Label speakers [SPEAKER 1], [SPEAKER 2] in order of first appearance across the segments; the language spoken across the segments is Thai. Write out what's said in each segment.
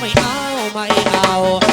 [SPEAKER 1] ไม่เอาไม่เอา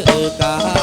[SPEAKER 1] ก็เจอกันเ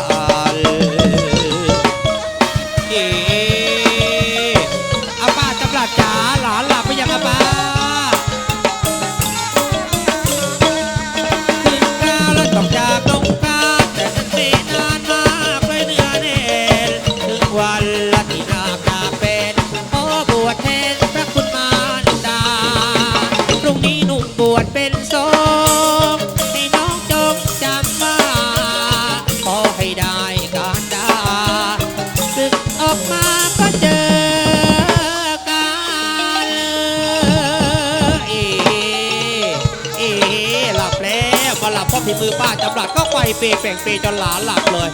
[SPEAKER 1] งปย์จนหลานหลับเลย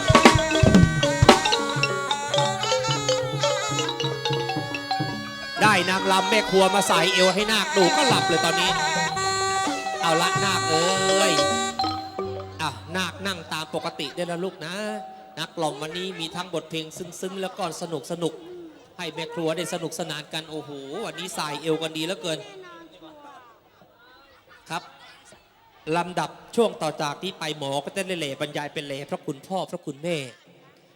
[SPEAKER 1] ได้นางลำแม่ครัวมาใส่เอวให้นาคดูก็หลับเลยตอนนี้ เอาละนาคเอ้ยอะนาคนั่งตามปกติได้แล้วลูกนะ นักกล่อมวันนี้มีทั้งบทเพลงซึ้งๆ แล้วก็สนุกสนุกให้แม่ครัวได้สนุกสนานกันโอ้โหวันนี้ใสายเอวกันดีเหลือเกินครับ ลำดับช่วงต่อจากนี้ไปหมอก็จะเล่บรรยายเป็นเลพระคุณพ่อพระคุณแม่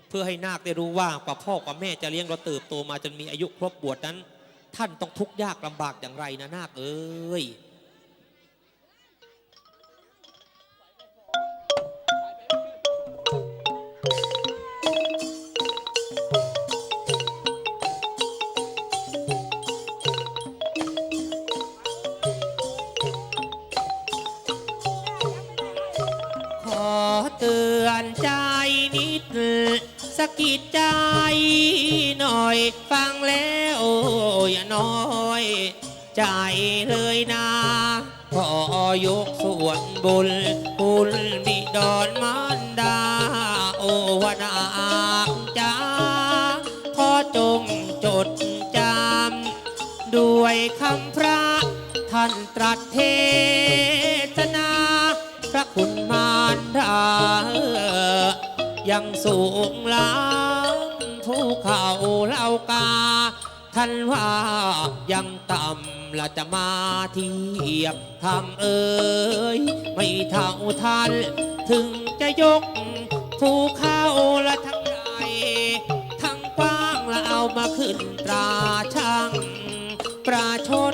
[SPEAKER 1] เพื่อให้นาคได้รู้ว่ากว่าพ่อกว่าแม่จะเลี้ยงเราเติบโตมาจนมีอายุครบบวชนั้น ท่านต้องทุกข์ยากลำบากอย่างไรนะนาคเอ้ย เตือนใจนิดสกิดใจหน่อย ฟังแล้วอย่าน้อย ใจเลยนะขอยกส่วนบุญคุณบิดอนมารดา โอวนาจ้าขอจงจดจำด้วยคำพระท่านตรัสเท ดา ยังสูงล้ำภูเขาเล่ากา ท่านว่ายังต่ำละจะมาเทียบทำเอ่ยไม่เท่าทันถึงจะยกภูเขาละทั้งใหญ่ทั้งกว้างละเอามาขึ้นตราช่างประชด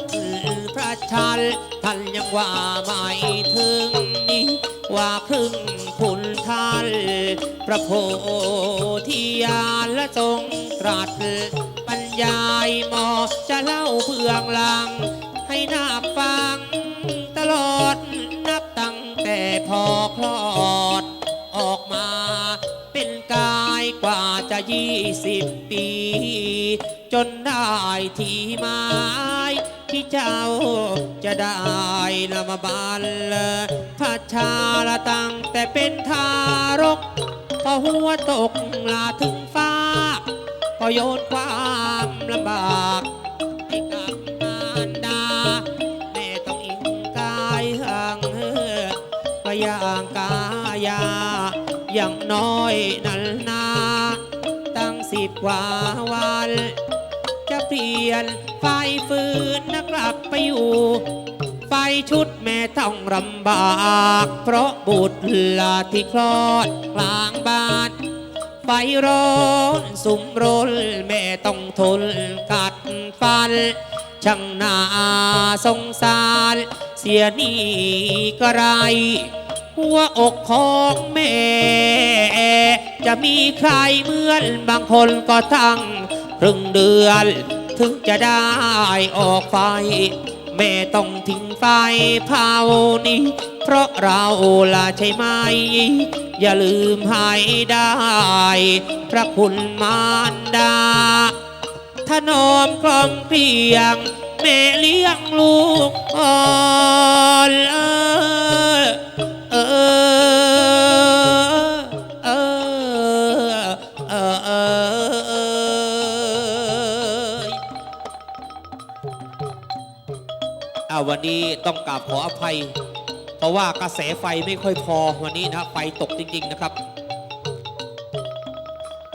[SPEAKER 1] พระชันท่านยังว่าไม่ถึงนี้ ว่าครึ่งคุณท่านพระโพธิญาณและทรงตรัสบรรยายหมอจะเล่าเบื้องหลัง ให้นาคฟังตลอดนับตั้งแต่พอคลอด ออกมาเป็นกายกว่าจะจะยี่สิบปี จนได้ที่หมาย ที่เจ้าจะได้ละมาบานพระชาละตั้งแต่เป็นทารก พอหัวตกลาถึงฟ้าก็โยนความลำบากให้กับมารดาแม่ต้องอิงกายห่างเหินไปอย่างกายา อย่างน้อยนันนา ตั้งสิบกว่าวัน ปลี่ยน ไฟฟืนนักลับไปอยู่ ไฟชุดแม่ต้องลำบาก เพราะบุตรลาที่คลอดกลางบ้านไฟร้อนสุมรนแม่ต้องทนกัดฟัน ช่างน่าสงสาร เสียนี่ก็ไร หัวอกของแม่ จะมีใครเหมือนบางคนก็ตั้งครึ่งเดือน ถึงจะได้ออกไฟ แม่ต้องทิ้งไฟเผานี้ เพราะเราละใช่ไหม อย่าลืมให้ได้ พระคุณมารดาถนอมกล่อมเกลียง แม่เลี้ยงลูกอ่อนเออเออ นี้ต้องกราบขออภัย เพราะว่ากระแสไฟไม่ค่อยพอวันนี้นะไฟตกจริง ๆนะครับ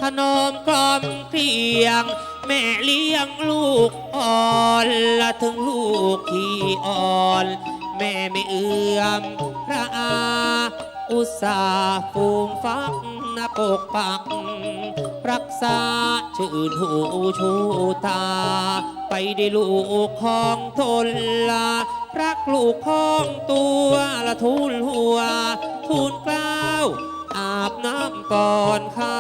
[SPEAKER 1] ถนอมกล่อมเกลียง แม่เลี้ยงลูกอ่อนละถึงลูกที่อ่อน แม่ไม่เอื้อมพระอา อุตสาห์ฟูมฟักน้าปกปัก รักษาชื่นหูชูตา ไปได้ลูกของทนลา รักลูกของตัวละทูลหัว ทูลกล้าวอาบน้ำก่อนข้า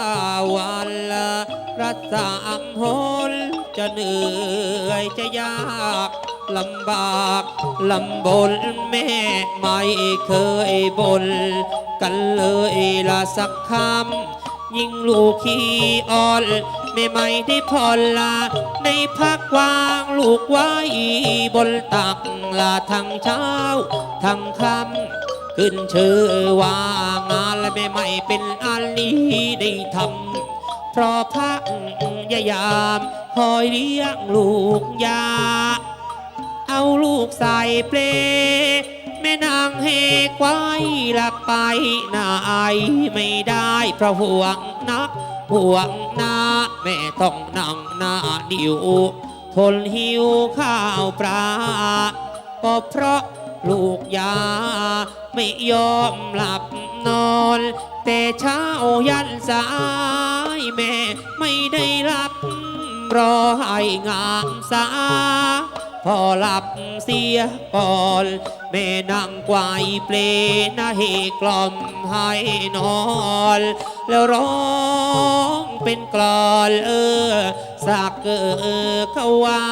[SPEAKER 1] วันละรักษาอัมพลจะเหนื่อยจะยากลำบากลำบนแม่ไม่เคยบนกันเลยละสักคำยิ่งลูกขี้อ่อน แม่ไม่ได้ผ่อลา ในพักวางลูกไว้บนตักลาทั้งเช้า ทั้งค่ำขึ้นชื่อว่างานและไม่ไม่เป็นอันนี้ได้ทำเพราะพระยายามคอยเลี้ยงลูกยา เอาลูกใส่เปลแม่นางเฮกไว้หลับไปไหนไม่ได้เพราะห่วงนัก ห่วงหน้าแม่ต้องนั่งหน้าดิวทนหิวข้าวปลาก็เพราะลูกยา ไม่ยอมหลับนอน แต่เช้ายันสายแม่ไม่ได้รับรอให้งามสา อหลับเสียก่อนแม่นั่งไกวายเปลนะเฮกล่อมให้นอน แล้วร้องเป็นกลอนเออสักเออเขาว่า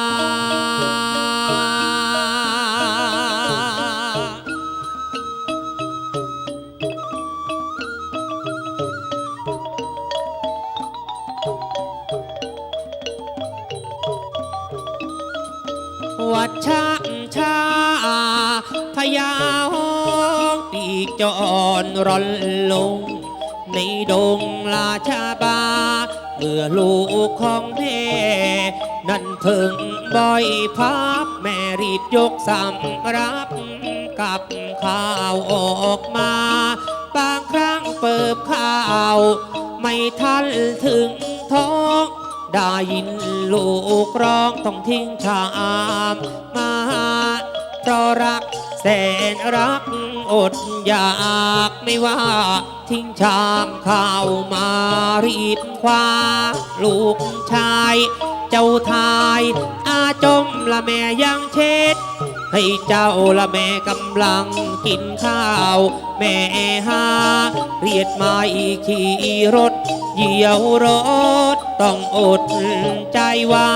[SPEAKER 1] ชาพญาหงส์ปีกจอนร่อนลง ในดงราชาบา เมื่อลูกของแม่นั่นเพิ่งบ่อยพับแม่รีบยกสำรับกับข้าวออกมา บางครั้งเปิบข้าว ไม่ทันถึงท้องได้ยินลูกร้องต้องทิ้งชามมา เพราะรักแสนรักอดอยากไม่ว่าทิ้งชามข้าวมารีบคว้าลูกชาย เจ้าทาย อาจมละแม่ยังเช็ด ให้เจ้าละแม่กำลังกินข้าว แม่หาเรียดมาอีกขี่รถ เหยี่ยวรถต้องอดใจไว้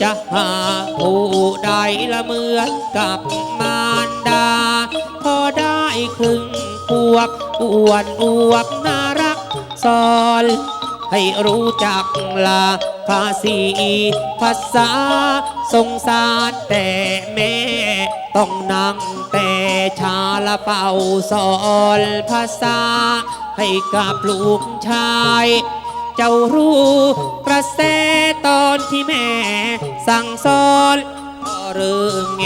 [SPEAKER 1] จะหาผู้ใดละเหมือนกับมารดา พอได้ครึ่งขวบอ้วนอวบน่ารักสอนให้รู้จักลาภาษีภาษาสงสารแต่แม่ ต้องนั่งแต่ ชาละเป่าสอนภาษา ให้กับลูกชาย เจ้ารู้กระแสตอนที่แม่สั่งสอนพอเรื่องแง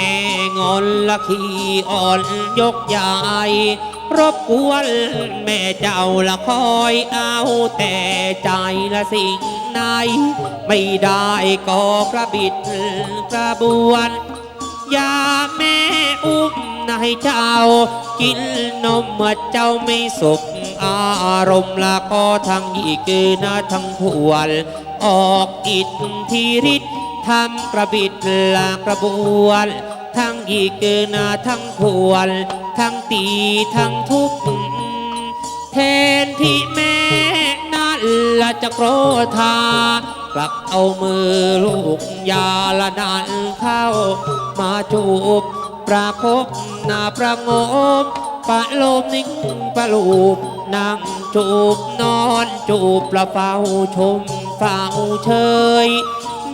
[SPEAKER 1] งอนละขี้อ่อนยกใหญ่รบกวนแม่เจ้าละคอยเอาแต่ใจละสิ่งในไม่ได้ก็กระบิดกระบวน อย่าแม่อุ้ม นายเจ้า กินนมเมื่อเจ้าไม่สุขอารมณ์ละก็ทั้งยีกือนะทั้งพวนออกอิทธิฤทธิ์ทำกระบิดละกระบวนทั้งยีกือนะทั้งพวนทั้งตีทั้งทุบแทนที่แม่นั่นละจะโกรธากลับเอามือลูกยาละนันเข้ามาจูบประคบ หน้าประงมปะโลมนิ่งปะลูบนั่งจูบนอนจูบประเฝ้าชมเฝ้าเชย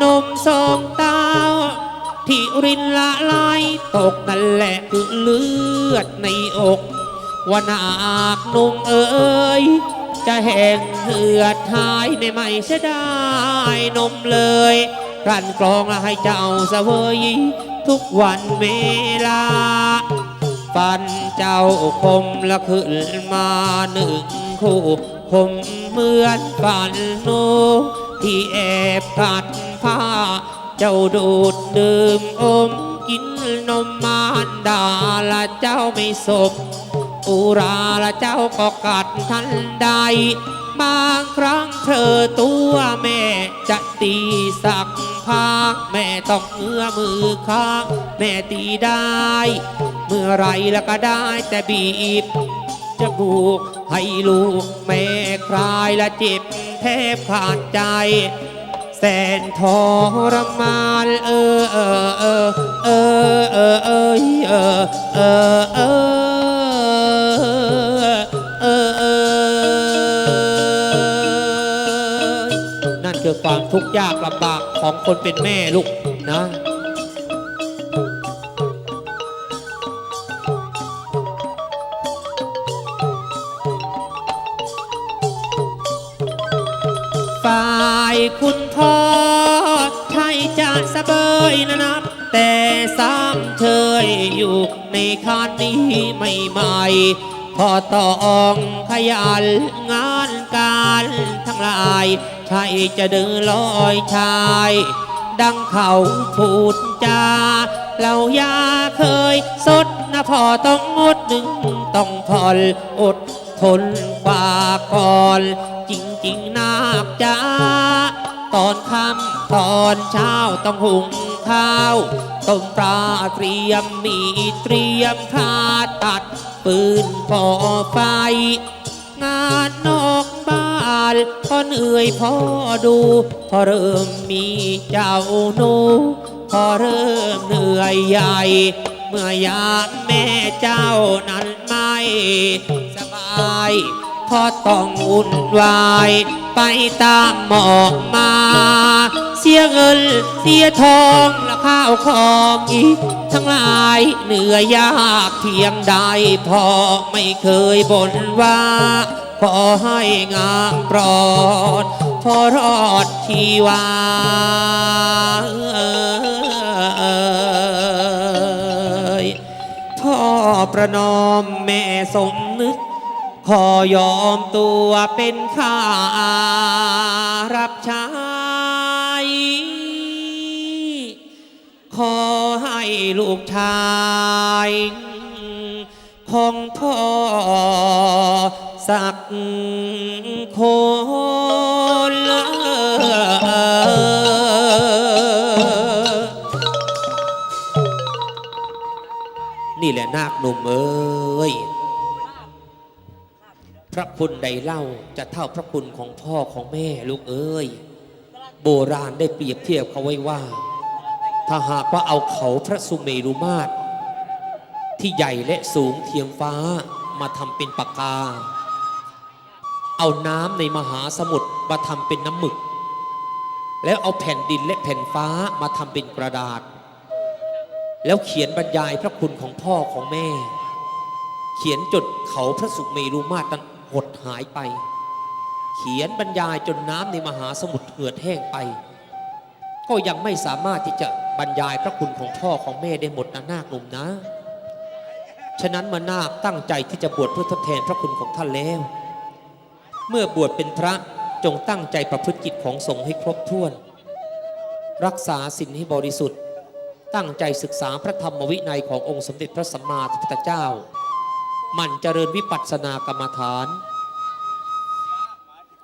[SPEAKER 1] นมสองเต้าที่รินละลายตกนั่นแหละคือเลือดในอกว่านาคนุ่งเอ๋ยจะแห้งเหือดหายไม่ไม่เสียดายนมเลยกลั่นกรองและให้เจ้าเสวยทุกวันเวลา ฟันเจ้าคมละขึ้นมาหนึ่งคู่คมเหมือนฟันนูที่แอบกัดผ้า เจ้าดูดดื่มอมกินนมมารดาละเจ้าไม่สบ สุราและเจ้าก็กัดทันใด บางครั้งเธอตัวแม่จะตีสักพักแม่ต้องเอื้อมือข้างแม่ตีได้ เมื่อไรแล้วก็ได้แต่บีบจะมูกให้ลูกแม่คลายและเจ็บแทบขาดใจ แสนทรมานเออเออเออเออเออเออเออ ความทุกข์ยากลำบากของคนเป็นแม่ลูกนะฝ่ายคุณพ่อใช่จะสะเบยนะนับ แต่สามเธยอยู่ในคานนี้ไม่ใหม่พอตองขยันงานการทั้งหลาย ใช่จะเดินลอยชาย ดังเขาพูดจาเรายาเคยสดนะพอต้องงดหนึ่งต้องผ่อนอดทนกว่าก่อน จริงๆนาคจ้าตอนค่ำตอนเช้าต้องหุงข้าวต้มปลาเตรียมมีเตรียมคาตัดปืนก่อไฟ งานนอกบ้านพ่อเหนื่อยพ่อดูพ่อเริ่มมีเจ้าหนูพอเริ่มเหนื่อยใหญ่ เมื่อยามแม่เจ้านั้นไม่สบายพ่อต้องวุ่นวาย ไปตามหมอกมา เสียเงิน เสียทองและข้าวของอีกทั้งหลายเหนื่อยยากเพียงใดพอไม่เคยบ่นว่า ขอให้งามปลอด พอรอดชีวาพ่อประนอมแม่สมนึกขอยอมตัวเป็นข้ารับใช้ ขอให้ลูกชายของพ่อสักคนนี่แหละนาคหนุ่มเอ้ย พระคุณใดเล่าจะเท่าพระคุณของพ่อของแม่ลูกเอ้ย โบราณได้เปรียบเทียบเขาไว้ว่า ถ้าหากว่าเอาเขาพระสุเมรุมาตร ที่ใหญ่และสูงเทียมฟ้ามาทำเป็นปากกา เอาน้ำในมหาสมุทรมาทำเป็นน้ำหมึก แล้วเอาแผ่นดินและแผ่นฟ้ามาทำเป็นกระดาษ แล้วเขียนบรรยายพระคุณของพ่อของแม่ เขียนจดเขาพระสุเมรุมาตรนั้นหดหายไป เขียนบรรยายจนน้ำในมหาสมุทรเหือดแห้งไป ก็ยังไม่สามารถที่จะ บรรยายพระคุณของพ่อของแม่ได้หมดนะนาคหนุ่มนะ ฉะนั้นมานาคตั้งใจที่จะบวชเพื่อทดแทนพระคุณของท่านแล้ว เมื่อบวชเป็นพระจงตั้งใจประพฤติกิจของสงฆ์ให้ครบถ้วน รักษาศีลให้บริสุทธิ์ ตั้งใจศึกษาพระธรรมวินัยขององค์สมเด็จพระสัมมาสัมพุทธเจ้าหมั่นเจริญวิปัสสนากรรมฐาน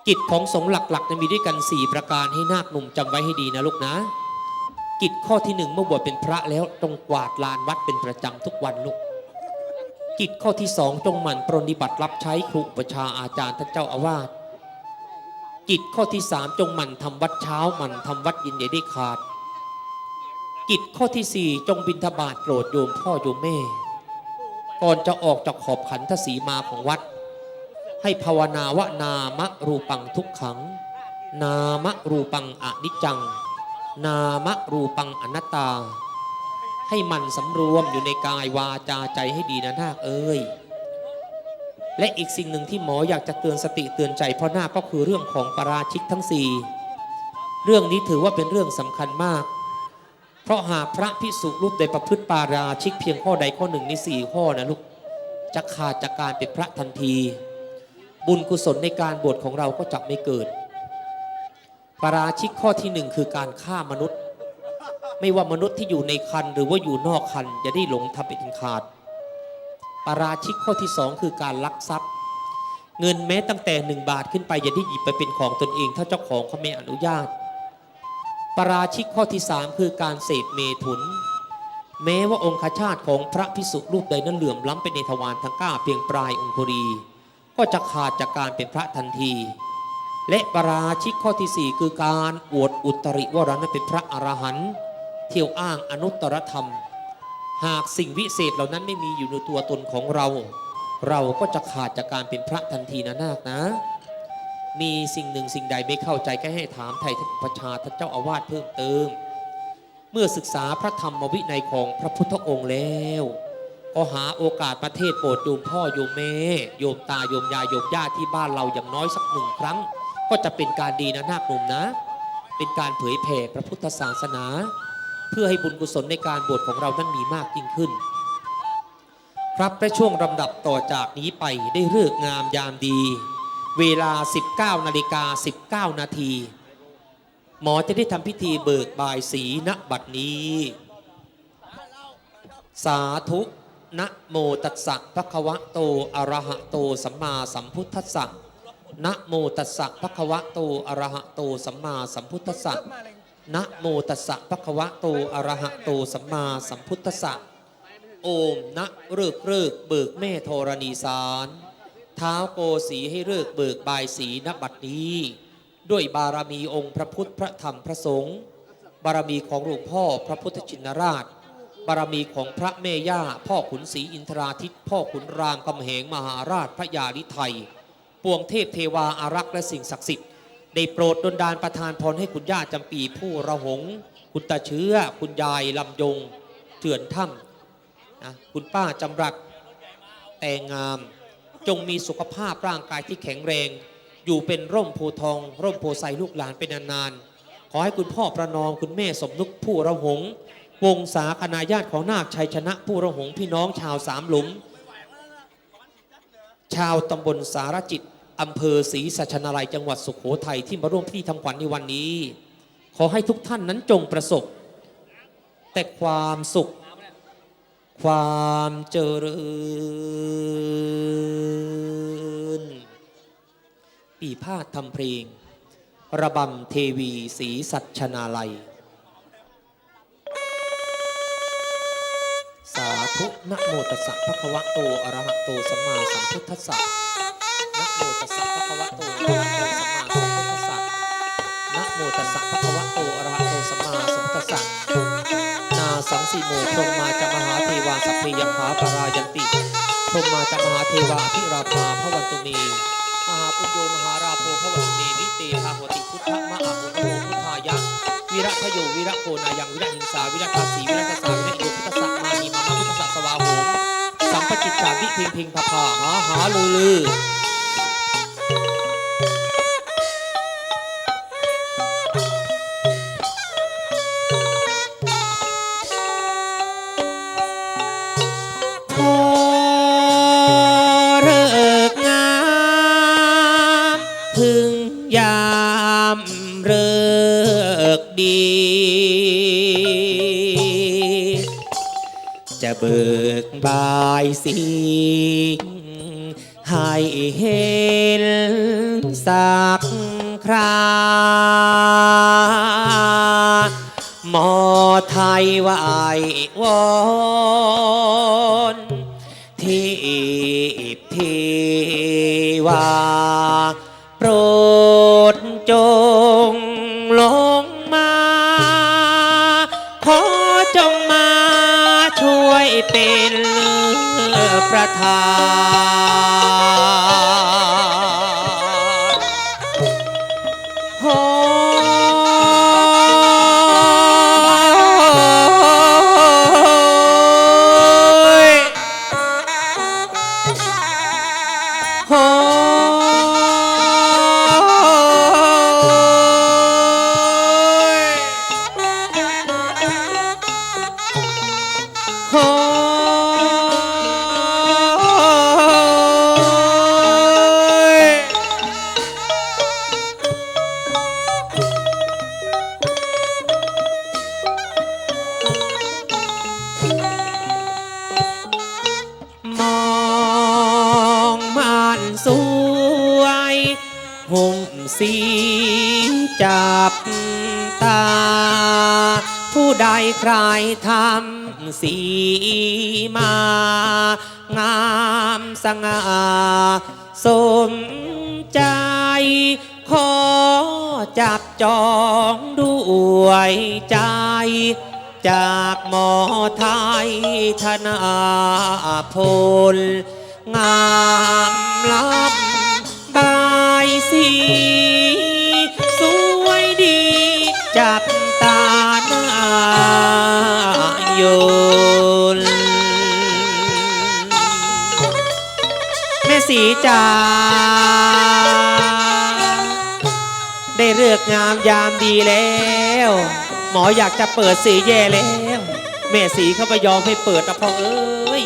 [SPEAKER 1] กิจของสงฆ์หลักๆเนี่ยมีด้วยกัน 4 ประการให้นาคหนุ่มจำไว้ให้ดีนะลูกนะ กิจข้อที่หนึ่งเมื่อบวชเป็นพระแล้วต้องกวาดลานวัดเป็นประจำทุกวันลูกกิจข้อที่สองจงหมั่นปรนนิบัติรับใช้ครูอุปชาอาจารย์ท่านเจ้าอาวาสกิจข้อที่สามจงหมั่นทำวัดเช้าหมั่นทำวัดเย็นอย่าได้ขาด กิจข้อที่สี่จงบิณฑบาตโปรดโยมพ่อโยมแม่ ก่อนจะออกจากขอบขันทศีมาของวัด ให้ภาวนาวนามะรูปังทุกขัง นามะรูปังอนิจจัง นามรูปังอนัตตา ให้มันสำรวมอยู่ในกายวาจาใจให้ดีนะนาคเอ้ยและอีกสิ่งหนึ่งที่หมออยากจะเตือนสติเตือนใจเพราะนาก็คือเรื่องของปราชิกทั้งสี่เรื่องนี้ถือว่าเป็นเรื่องสำคัญมาก เพราะหากพระพิสุรูปใดประพฤติปาราชิกเพียงข้อใดข้อหนึ่งในสี่ข้อนะลูกจะขาดจากการเป็นพระทันที บุญกุศลในการบวชของเราก็จะไม่เกิด ปราชิกข้อที่หนึ่งคือการฆ่ามนุษย์ ไม่ว่ามนุษย์ที่อยู่ในคันหรือว่าอยู่นอกคันอย่าได้หลงทำเป็นขาด ปราชิกข้อที่สองคือการลักทรัพย์ เงินแม้ตั้งแต่หนึ่งบาทขึ้นไปอย่าได้หยิบไปเป็นของตนเอง ถ้าเจ้าของเขาไม่อนุญาต ปราชิกข้อที่สามคือการเสพเมถุน แม้ว่าองคชาตของพระพิสุรูปใดนั้นเหลื่อมล้ำไปในทวารทั้งเก้าเพียงปลายองคุรี ก็จะขาดจากการเป็นพระทันที และปราชิกข้อที่สี่คือการอวดอุตริวรานั้นเป็นพระอรหันต์เที่ยวอ้างอนุตตรธรรม หากสิ่งวิเศษเหล่านั้นไม่มีอยู่ในตัวตนของเรา เราก็จะขาดจากการเป็นพระทันทีนะนาคนะ มีสิ่งหนึ่งสิ่งใดไม่เข้าใจก็ให้ถามไทยท่านอุปชาท่านเจ้าอาวาสเพิ่มเติม เมื่อศึกษาพระธรรมวินัยของพระพุทธองค์แล้ว ก็หาโอกาสประเทศโปรดโยมพ่อโยมแม่โยมตาโยมยายโยมญาติที่บ้านเราอย่างน้อยสักหนึ่งครั้ง ก็จะเป็นการดีนะนาคหนุ่มนะ เป็นการเผยแผ่พระพุทธศาสนา เพื่อให้บุญกุศลในการบวชของเรานั้นมีมากยิ่งขึ้น ครับและช่วงลำดับต่อจากนี้ไปได้เลิกงามยามดี เวลา 19นาฬิกา19 นาที หมอจะได้ทำพิธีเบิกบายสีณบัดนี้ สาธุนะโมตัสสะภะคะวะโตอะระหะโตสัมมาสัมพุทธัสสะ นะโมตัสสะภะคะวะโตอะระหะโตสัมมาสัมพุทธัสสะนะโมตัสสะภะคะวะโตอะระหะโตสัมมาสัมพุทธัสสะโอมนะเริกเริกเบิกแม่ธรณีสารเท้าโกสีให้เริกเบิกบายสีณบัดนี้ ด้วยบารมีองค์พระพุทธพระธรรมพระสงฆ์บารมีของหลวงพ่อพระพุทธชินราช บารมีของพระแม่ย่า พ่อขุนศรีอินทราทิตพ่อขุนรามกำแหงมหาราชพระยาลิไทย ปวงเทพเทวาอารักษ์และสิ่งศักดิ์สิทธิ์ได้โปรดดลดาลประทานพรให้คุณย่าจำปีผู้ระหง คุณตาเชื้อ คุณยายลำยงเถื่อนถ้ำนะคุณป้าจำรัดแต่งงาม จงมีสุขภาพร่างกายที่แข็งแรง อยู่เป็นร่มโพทอง ร่มโพไทรลูกหลานเป็นนานๆขอให้คุณพ่อประนอมคุณแม่สมนึกผู้ระหง วงศาคณาญาติของนาคชัยชนะผู้ระหงพี่น้องชาวสามหลุม ชาวตำบลสารจิต อำเภอศรีสัชนาลัยจังหวัดสุขโขทัยที่มาร่วมพิธีทำขวัญในวันนี้ ขอให้ทุกท่านนั้นจงประสบ แต่ความสุข ความเจริญ ปีพาดทำเพลง ระบำเทวีศรีสัชนาลัย สาธุนะโมตัสสะภะคะวะโตอะระหะโตสัมมาสัมพุทธัสสะนะ โมตัสสะภะคะวะโตอะระหะโตสัมมาสัมพุทธัสสะนะโมตัสสะภะคะวะโตอะระหะโตสัมมาสัมพุทธัสสะนาสังสีโมพรหมมาจะมหาเทวาสัพเพยังหาปรายันติพรหมมาจะมหาเทวาพิราภาพระวันตุเมมหาปุญโยมหาราโภพระวันเนนิเตภาหติพุทธมะอาโหโมพุทธายะวิระพโยวิระโคนายังวิระหิงสาวิระทาสีวิระทสาวิระโยพุทธสักมานีมามาพุทธสัสวาโหมสัมปจิตจาวิเพิงเพิงพะพาหาหาลือ ทีวาโปรดจงลงมา ขอจงมาช่วยเป็นประธาน ตา ผู้ใดใครทำสีมา งามสง่าสมใจ ขอจับจองด้วยใจ จากหมอไทยธนาพล งามล้ำบายสี สีจ๋าได้เลือกงามยามดีแล้ว หมออยากจะเปิดสีแย่แล้ว แม่สีเขาไม่ยอมให้เปิดนะพ่อเอ้ย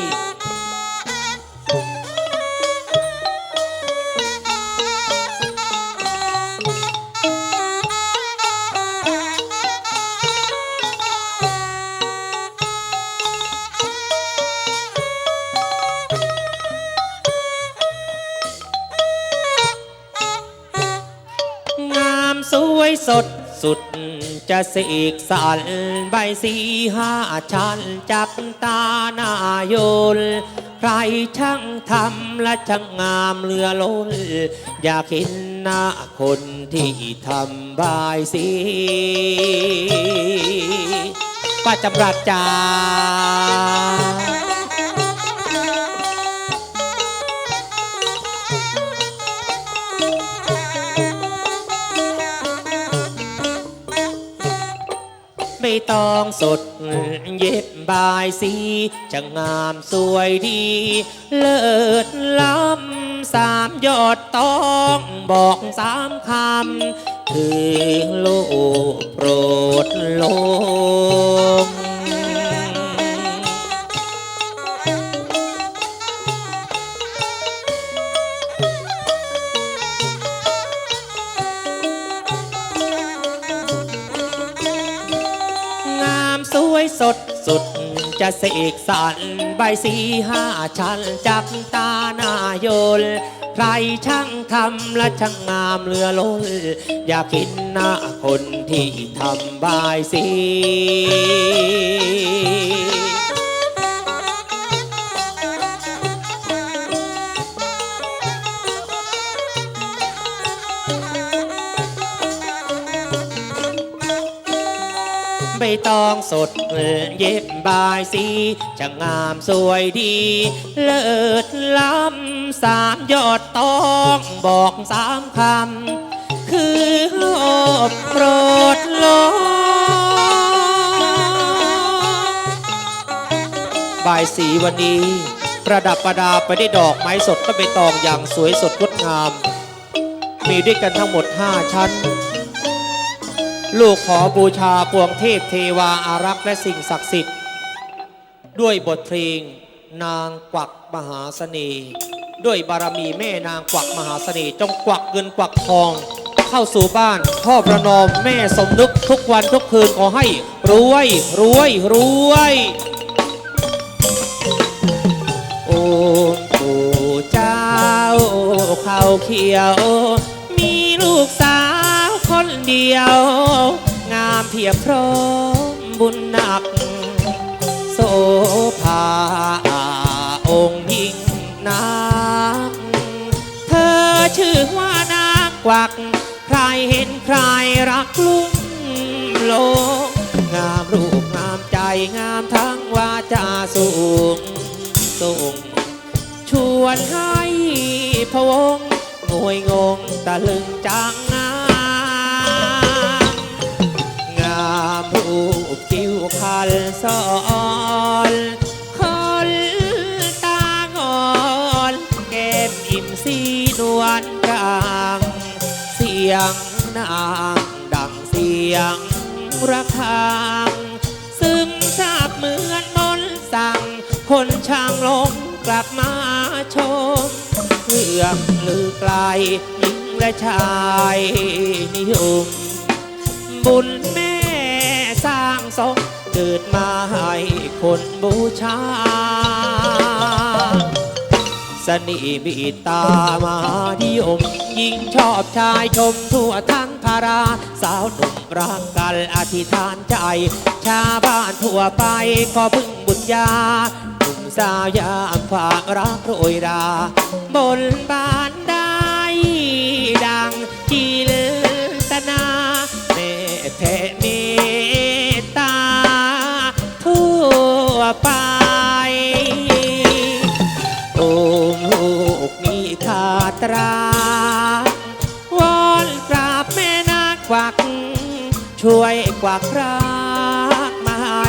[SPEAKER 1] จะเสกสันใบสีห้าชั้นจับตานายนใครช่างทำและช่างงามเรือล้น อยากเห็นหน้าคนที่ทำบายสีป้าจำรัดจ้า ไม่ต้องสด เย็บบายสีจะงามสวยดี เลิศล้ำสามยอดต้องบอกสามคำคือโลกโปรดลง สดสุดจะเสกสรรใบสีห้าชั้นจับตาหน้ายนใครช่างทำและช่างงามเรือล้นอยากเห็นหน้าคนที่ทำบายสี ตองสดเย็บบายสีจะงามสวยดี เลิศล้ำสามยอดตองบอกสามคำ คืออบโปรดลบายสีวันนี้ประดับประดาไปได้วยดอกไม้สดก็ไปตองอย่างสวยสดงดงาม มีด้วยกันทั้งหมด 5 ชั้น ลูกขอบูชาปวงเทพเทวาอารักษ์และสิ่งศักดิ์สิทธิ์ ด้วยบทเพลงนางกวักมหาเสน่ห์ด้วยบารมีแม่นางกวักมหาเสน่ห์จงกวักเงินกวักทอง เข้าสู่บ้านพ่อประนอมแม่สมนึกทุกวันทุกคืนขอให้รวยรวยรวยโอ้ปู่เจ้าเขาเขียว มีลูกสาว เดียว งามเพียบพร้อมบุญหนัก โสภาองค์ยิ่งนัก เธอชื่อว่านางกวัก ใครเห็นใครรักลุ่มโลงงามรูปงามใจงามทั้งวาจาสูงส่งชวนให้พะวงงวยงงตะลึงจังงาูกคิวคันสอนคนตางอนแก้มอิ่มสีนวลกลางเสียงนางดังเสียงระฆัง ซึ่งทราบเหมือนมนสั่ง คนช่างลงกลับมาชมเรื่องลือไกลหญิงและชายนิยมบุญ ร้างเกิดมาให้คนบูชา สนิมีตามานิยม ยิ่งชอบชายชมทั่วทั้งพารา สาวหนุ่มรักกันอธิษฐานใจ ชาวบ้านทั่วไปขอพึ่งบุญญาหนุ่มสาวยามฝากรักโรยรา บนบานได้ดังจิลตนาเมตแผ่ ช่วยกวักรักมาให้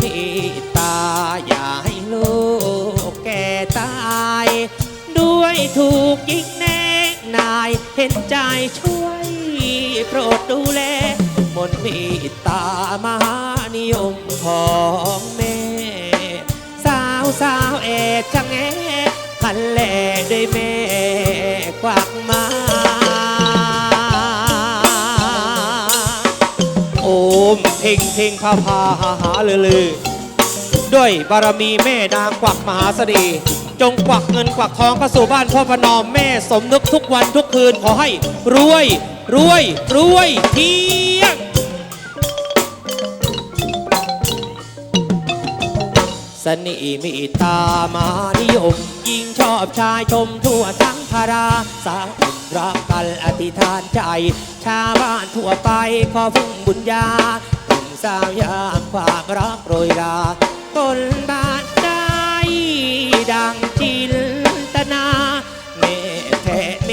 [SPEAKER 1] พี่ตาอย่าให้ลูกแก่ตาย ด้วยถูกยิงแน่นายเห็นใจช่วยโปรดดูแล มนมีตามหานิยมของแม่ สาวสาวเอดจังแงคันแลด้วยแม่กวักมา มเพ่งเพ่งพาพาหาหาลือลือด้วยบารมีแม่นางกวักมหาเสน่ห์จงกวักเงินกวักทองเข้าสู่บ้านพ่อพนอมแม่สมนึกทุกวันทุกคืนขอให้รวยรวยรวยเที่ยงสนิมีตามานิยมยิ่งชอบชายชมทั่วทั้งพาราสาอุรักกันอธิษฐานใจ ชาวบ้านทั่วไปขอพึ่งบุญญาหนุ่มสาวยามความรักโรยราบนบานได้ดังจินตนาเมตแผ่เม